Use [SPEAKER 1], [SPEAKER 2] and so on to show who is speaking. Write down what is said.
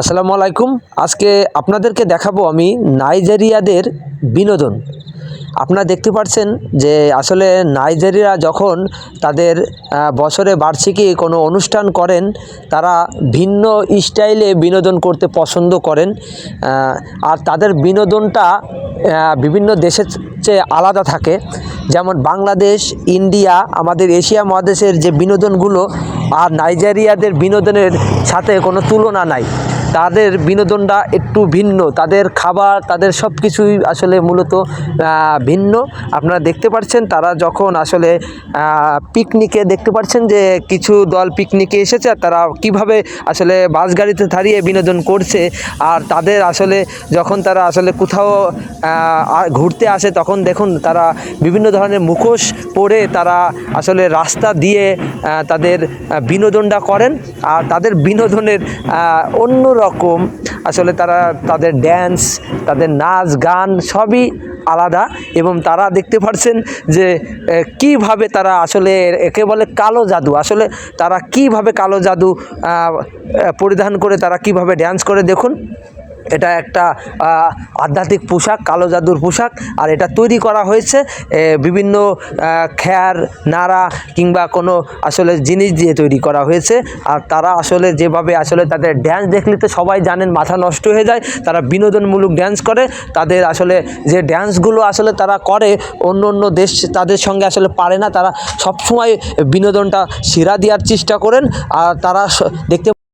[SPEAKER 1] আসসালামু আলাইকুম। আজকে আপনাদেরকে দেখাবো আমি নাইজেরিয়াদের বিনোদন। আপনারা দেখতে পাচ্ছেন যে আসলে নাইজেরিয়া যখন তাদের বছরে বার্ষিকী কোনো অনুষ্ঠান করেন, তারা ভিন্ন স্টাইলে বিনোদন করতে পছন্দ করেন। আর তাদের বিনোদনটা বিভিন্ন দেশের চেয়ে আলাদা থাকে। যেমন বাংলাদেশ, ইন্ডিয়া, আমাদের এশিয়া মহাদেশের যে বিনোদনগুলো, আর নাইজেরিয়াদের বিনোদনের সাথে কোনো তুলনা নাই। তাদের বিনোদনটা একটু ভিন্ন। তাদের খাবার, তাদের সব কিছুই আসলে মূলত ভিন্ন। আপনারা দেখতে পাচ্ছেন তারা যখন আসলে পিকনিকে দেখতে পাচ্ছেন যে কিছু দল পিকনিকে এসেছে, আর তারা কীভাবে আসলে বাস গাড়িতে দাঁড়িয়ে বিনোদন করছে, আর তাদের আসলে যখন তারা আসলে কোথাও ঘুরতে আসে, তখন দেখুন তারা বিভিন্ন ধরনের মুখোশ পরে তারা আসলে রাস্তা দিয়ে তাদের বিনোদনটা করেন। আর তাদের বিনোদনের অন্য রকম। আসলে তারা তাদের ড্যান্স তাদের নাচ, গান সবই আলাদা এবং তারা দেখতে পাচ্ছেন যে কীভাবে তারা আসলে একে বলে কালো জাদু। আসলে তারা কীভাবে কালো জাদু পরিধান করে তারা কীভাবে ড্যান্স করে দেখুন। এটা একটা আধ্যাত্মিক পোশাক, কালো জাদুর পোশাক, আর এটা তৈরি করা হয়েছে বিভিন্ন খ্যার, নাড়া, কিংবা কোনো আসলে জিনিস দিয়ে তৈরি করা হয়েছে, আর তারা আসলে যেভাবে আসলে তাদের ড্যান্স দেখলে তো সবাই জানেন মাথা নষ্ট হয়ে যায়, তারা বিনোদনমূলক ড্যান্স করে, তাদের আসলে যে ড্যান্সগুলো আসলে তারা করে, অন্য অন্য দেশ তাদের সঙ্গে আসলে পারে না, তারা সবসময় বিনোদনটা সেরা দেওয়ার চেষ্টা করেন, আর তারা দেখতে